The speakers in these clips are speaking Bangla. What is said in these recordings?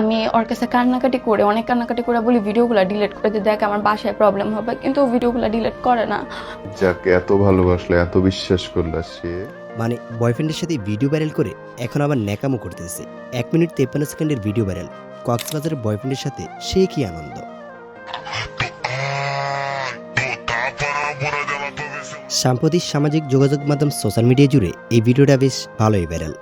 আমি ওর কাছে কান্নাকাটি করে অনেক কান্নাকাটি করে বলি ভিডিওগুলো ডিলিট করে দিয়ে দেখ আমার বাসায় প্রবলেম হবে। কিন্তু ও ভিডিওগুলো ডিলিট করে না। যাকে এত ভালোবাসলে এত বিশ্বাস করলা সে। মানে বয়ফ্রেন্ডের সাথে ভিডিও ভাইরাল করে এখন আবার ন্যাকামো করতেছে। এক মিনিট তেপ্পান্ন সেকেন্ডের ভিডিও ভাইরাল কক্সবাজারের বয়ফ্রেন্ডের সাথে সে কি আনন্দ? সাম্প্রতিক সামাজিক যোগাযোগ মাধ্যম সোশ্যাল মিডিয়া জুড়ে এই ভিডিওটা বেশ ভালোই ভাইরাল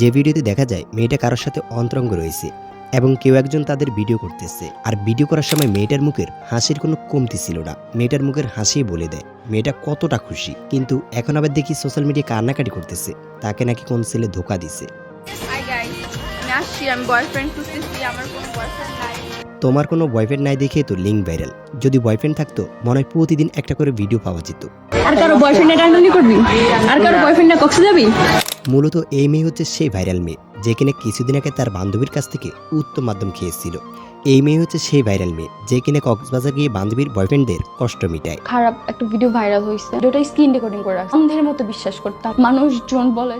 যে ভিডিওতে দেখা যায় মেয়েটা কারোর সাথে অন্তরঙ্গ রয়েছে। এবং কেউ একজন তাদের ভিডিও করতেছে। আর ভিডিও করার সময় মেয়েটার মুখের হাসির কোনো কমতি ছিল না। মেয়েটার মুখের হাসি বলে দেয়, মেয়েটা কতটা খুশি। কিন্তু এখন আবার দেখি সোশ্যাল মিডিয়া কান্নাকাটি করতেছে। তাকে নাকি কোন ছেলে ধোকা দিছে। আমার কোনো বয়ফ্রেন্ড নাই। তোমার কোনো বয়ফ্রেন্ড নাই দেখে তো লিঙ্ক ভাইরাল যদি বয়ফ্রেন্ড থাকতো মনে হয় প্রতিদিন একটা করে ভিডিও পাওয়া যেত। আর কারও বয়ফ্রেন্ডে টানাটানি করবি? আর কারও বয়ফ্রেন্ডে কক্সে যাবি? মূলত এই মেয়ে হচ্ছে সেই ভাইরাল মেয়ে যে কিনা কিছুদিন আগে তার বান্ধবীর কাছ থেকে উত্তম মাধ্যম খেয়েছিল। এই মেয়ে হচ্ছে সেই ভাইরাল মেয়ে যে কিনা কক্সবাজার গিয়ে বান্ধবীর বয়ফ্রেন্ডদের কষ্ট মিটায়। খারাপ একটা ভিডিও ভাইরাল হয়েছে ভিডিওটা স্ক্রিন রেকর্ডিং করে রাখছে অন্ধের মতো বিশ্বাস করতাম। মানুষজন বলে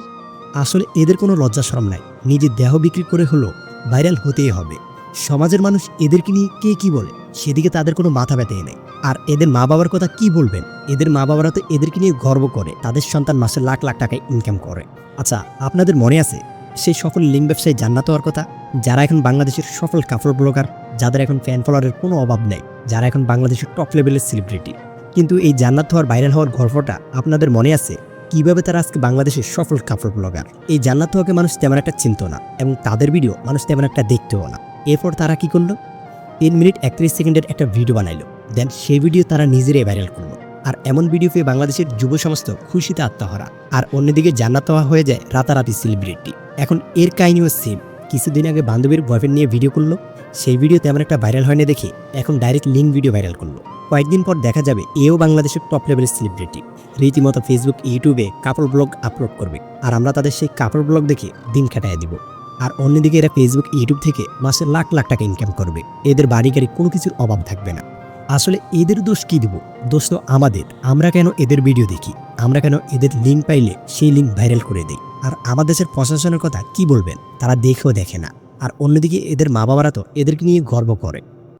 আসলে এদের কোনো লজ্জা শরম নাই। নিজের দেহ বিক্রি করে হলো ভাইরাল হতেই হবে। সমাজের মানুষ এদেরকে নিয়ে কে কি বলে? সেদিকে তাদের কোনো মাথা ব্যথাই নেই। আর এদের মা বাবার কথা কি বলবেন? এদের মা বাবারা তো এদেরকে নিয়ে গর্ব করে। তাদের সন্তান মাসে লাখ লাখ টাকা ইনকাম করে। আচ্ছা আপনাদের মনে আছে সেই সফল লিঙ্ক ব্যবসায়ী জান্নাত হওয়ার কথা? যারা এখন বাংলাদেশের সফল কাপড় ব্লগার, যাদের এখন ফ্যান ফলোয়ারের কোনো অভাব নেই, যারা এখন বাংলাদেশের টপ লেভেলের সেলিব্রিটি কিন্তু এই জান্নাত হওয়ার ভাইরাল হওয়ার গল্পটা আপনাদের মনে আছে? কীভাবে তারা আজকে বাংলাদেশের সফল কাপড় ব্লগার? এই জান্নাত হওয়াকে মানুষ তেমন একটা চিনত না এবং তাদের ভিডিও মানুষ তেমন একটা দেখতেও না। এরপর তারা কি করল? তিন মিনিট একত্রিশ সেকেন্ডের একটা ভিডিও বানাইলো। দেন সেই ভিডিও তারা নিজেরাই ভাইরাল করল। আর এমন ভিডিও পেয়ে বাংলাদেশের যুব সমস্ত খুশিতে আত্মহারা। আর অন্যদিকে জান্নাত হয়ে যায় রাতারাতি সেলিব্রিটি এখন এর কাহিনীও সেম কিছুদিন আগে বান্ধবীর বয়ফ্রেন্ড নিয়ে ভিডিও করল। সেই ভিডিও তেমন একটা ভাইরাল হয়নি দেখে এখন ডাইরেক্ট লিঙ্ক ভিডিও ভাইরাল করল। কয়েকদিন পর দেখা যাবে এও বাংলাদেশের টপ লেভেলের সেলিব্রিটি রীতিমতো ফেসবুক ইউটিউবে কাপড় ব্লগ আপলোড করবে। আর আমরা তাদের সেই কাপড় ব্লগ দেখে দিন কাটায় দিব। আর অন্যদিকে এরা ফেসবুক ইউটিউব থেকে মাসে লাখ লাখ টাকা ইনকাম করবে। এদের বাড়ি গাড়ি কোনো কিছুর অভাব থাকবে না। আসলে এদের দোষ কী দিব? দোষ তো আমাদের। আমরা কেন এদের ভিডিও দেখি? আমরা কেন এদের লিঙ্ক পাইলে সেই লিঙ্ক ভাইরাল করে দিই? আর আমাদের দেশের প্রশাসনের কথা কি বলবেন? তারা দেখেও দেখে না। আর অন্যদিকে এদের মা বাবারা তো এদেরকে নিয়ে গর্ব করে।